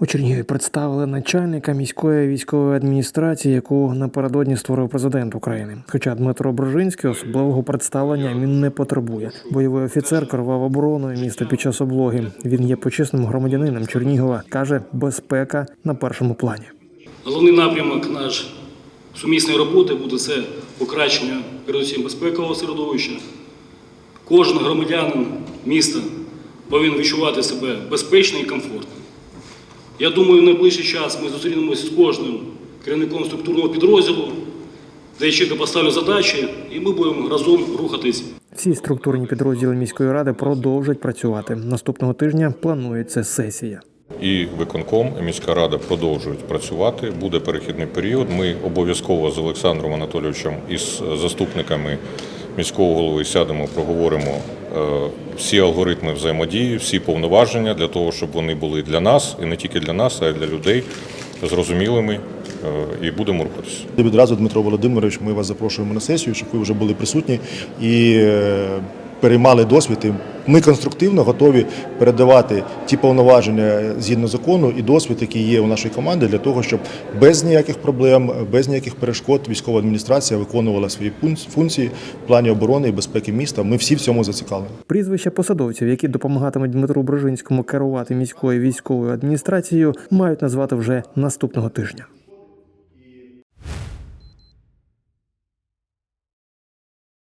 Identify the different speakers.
Speaker 1: У Чернігові представили начальника міської військової адміністрації, яку напередодні створив президент України. Хоча Дмитро Брожинський особливого представлення він не потребує. Бойовий офіцер керував обороною міста під час облоги. Він є почесним громадянином Чернігова. каже, безпека на першому плані.
Speaker 2: Головний напрямок наш сумісної роботи буде це покращення передусім безпекового середовища. Кожен громадянин міста повинен відчувати себе безпечно і комфортно. Я думаю, в найближчий час ми зустрінемося з кожним керівником структурного підрозділу, де я чітко поставлю задачі, і ми будемо разом рухатись
Speaker 1: Всі структурні підрозділи міської ради продовжать працювати. Наступного тижня планується сесія.
Speaker 3: І виконком, і міська рада продовжують працювати. Буде перехідний період. Ми обов'язково з Олександром Анатолійовичем і з заступниками міського голови сядемо, проговоримо е, всі алгоритми взаємодії, всі повноваження для того, щоб вони були для нас і не тільки для нас, а й для людей зрозумілими. е, І будемо рухатися.
Speaker 4: Відразу, Дмитро Володимирович, ми вас запрошуємо на сесію, щоб ви вже були присутні і е, переймали досвід. І Ми конструктивно готові передавати ті повноваження згідно закону і досвід, який є у нашій команді, для того, щоб без ніяких проблем, без ніяких перешкод військова адміністрація виконувала свої функції в плані оборони і безпеки міста. Ми всі в цьому зацікавлені.
Speaker 1: Прізвища посадовців, які допомагатимуть Дмитру Брожинському керувати міською військовою адміністрацією, мають назвати вже наступного тижня.